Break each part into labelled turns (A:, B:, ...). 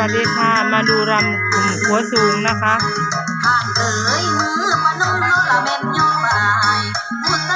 A: วัสดีค่ะ มาดูรำกลุ่มหัวสูงนะคะ
B: ทานเอ๋ยมือปนุ่มโนละเม็นยกบายมุต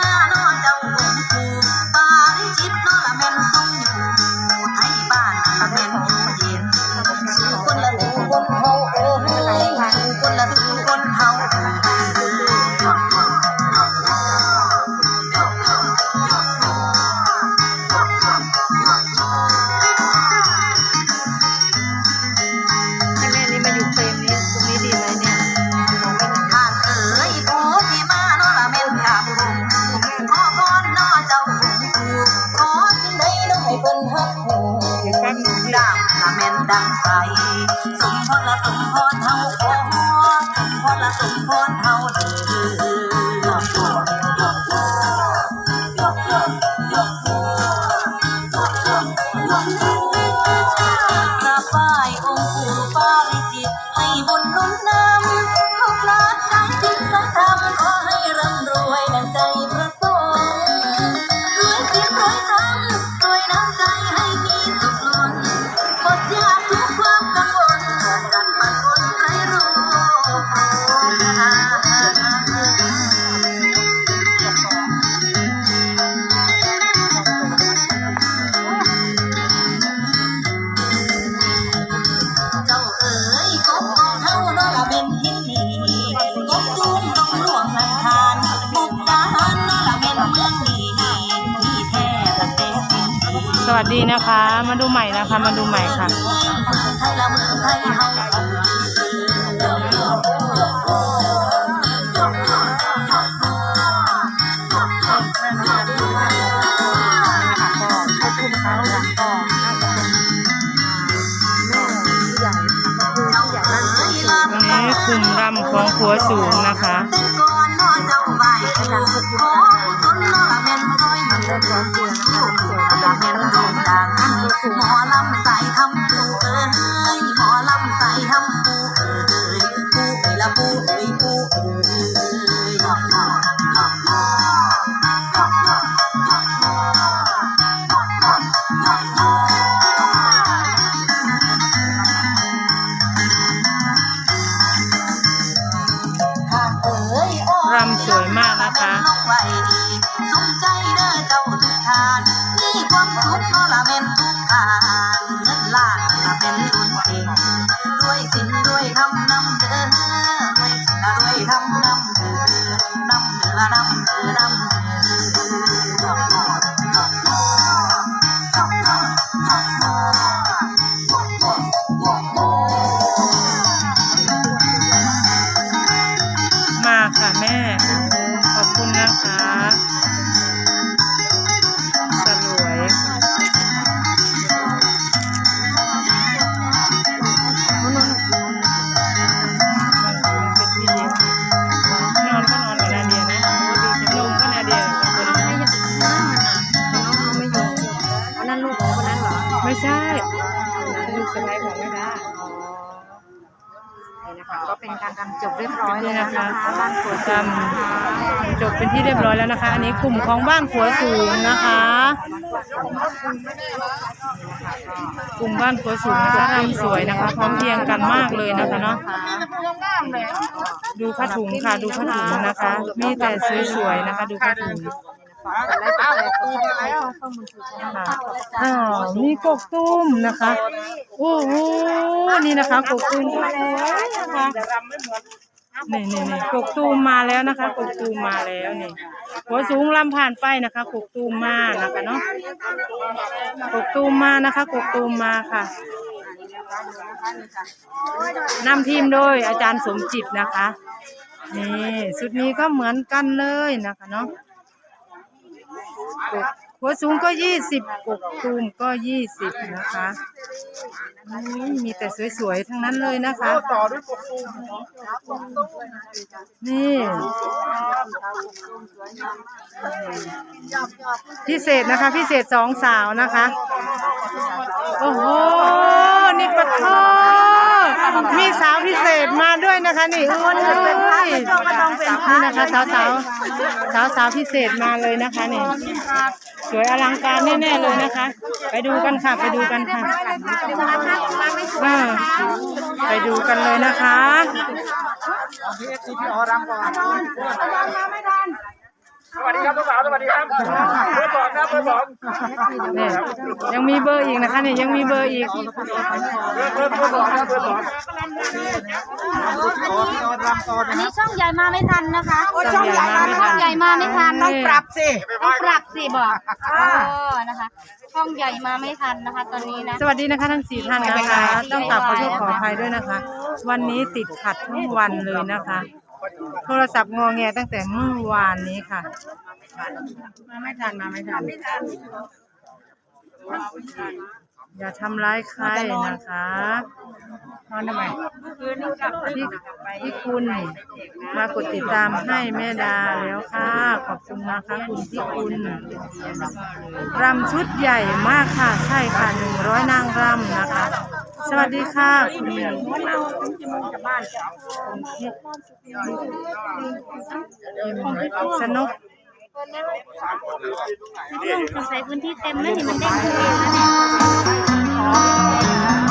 B: น
A: ดัง
B: ใจสมพรละสมพรเท่าโอ้สมพรละสมพรเท่า วัสดี
A: นะคะ มาดูใหม่นะคะ มาดูใหม่ค่ะ
B: ไทยละเมืองไทยเฮา
A: ก็ควบคุมเขาก็น่าจะเป็นแม่ผู้ใหญ่ค่ะก็คือผู้ใหญ่บ้าน
B: เอ้ย
A: ตรงนี้กลุ่มรำของหัวสูงนะคะ
B: เต้นก่อนนอนเจ้าไหวขอ หมอลำใส่ทำปูเอ้ยหมอลำใส่ทำปูเอ้ยปูเอ้ยละปูเอ้ยปูเอ้ย
A: รำสวยมากนะคะ
B: สมใจเด้อเจ้าทุกทานมี ความสุขก็ละเม่นทุกการเงินล้านละเป็น อ
C: ไม่
A: ใช่ลูกสะใภ้ของแม่ดา
C: นี่นะคะก็เป็นการทำจบเรียบร้อย
A: นี่
C: แล้ว
A: นะ
C: นะคะคะบ้านสวน
A: กรรมจบเป็นที่เรียบร้อยแล้วนะคะ อันนี้กลุ่มของบ้านขัวสูงนะคะ กลุ่มบ้านขัวสูงนะคะรำสวยนะคะพร้อมเพรียงกันมากเลยนะคะเนาะดูผ้าถุงค่ะดูผ้าถุงนะคะ มีแต่สวยๆนะคะ ดูผ้าถุง
C: ไลฟ์สดแล้วก็ข้อมูลคือใช่ไหม
A: ค่ะอ๋อมีกกตุ้มนะคะโอ้โหนี่นะคะกกตุ้มมาแล้วนะคะนี่นี่นี่กกตูมมาแล้วนะคะ กกตูมมาแล้วนี่หัวสูงลำผ่านไปนะคะ กกตูมมานะคะเนาะกกตูมมานะคะ กกตูมมาค่ะนำทีมโดยอาจารย์สมจิตนะคะนี่ชุดนี้ก็เหมือนกันเลยนะคะเนาะ กกหัวสูงก็ยี่สิบกกตูมก็ยี่สิบนะคะอุ้ยมีแต่สวยๆทั้งนั้นเลยนะคะนี่พิเศษนะคะ พิเศษสองสาวนะคะ โอ้โห นี่ปะทอ มีสาวพิเศษมาด้วยนะคะนี่โอ้ยนี่นะคะสาวสาวสาวสาวๆพิเศษมาเลยนะคะนี่สวยอลังการแน่ๆเลยนะคะ ไปดูกันค่ะไปดูกันค่ะอ่าไปดูกันเลยนะคะ
D: พี่เอฟซีพี่ออรำก่อนส วัสดีครับทุกสาวสวัสดีครับเบอร์สองครับเบอร์สอง
A: เนี่ยยังมีเบอร์อีกนะคะเนี่ยยังมีเบอร์อีก
D: เบอร์เบอร์เบอร์สองครับเบอร์สองพี่ออพี่ออรำก่อน
C: อันนี้ช่องใหญ่มาไม่ทันนะคะ
A: ช่องใหญ่มาไม่ทัน
C: ช่องใหญ่มาไม่ทัน
A: ต้องปรับ
C: ต้องปรับสิบอกเออนะคะช่องใหญ่มาไม่ทันนะคะ ตอนนี้นะ
A: สวัสดีนะคะทั้งสี่ท่านนะคะ ต้องกราบขอโทษขออภัยด้วยนะคะ วันนี้ติดขัดทั้งวันเลยนะคะ โทรศัพท์งอแงตั้งแต่เมื่อวานนี้ค่ะ มาไม่ทันมาไม่ทันอย่าทำร้ายใครนะคะนอนทำไมพี่พี่คุณมากดติดตามให้แม่ดาแล้วค่ะ ขอบคุณนะคะคุณพี่คุณรำชุดใหญ่มากค่ะ ใช่ค่ะหนึ่งร้อยนางรำนะคะ สวัสดีค่ะวันเร
C: าต้งกินมันกับบ้าน
A: สนุก
C: สงสัพื้นที่เต็มไม่เห็นมันเด้งขึ้นเาแนะเนี่ย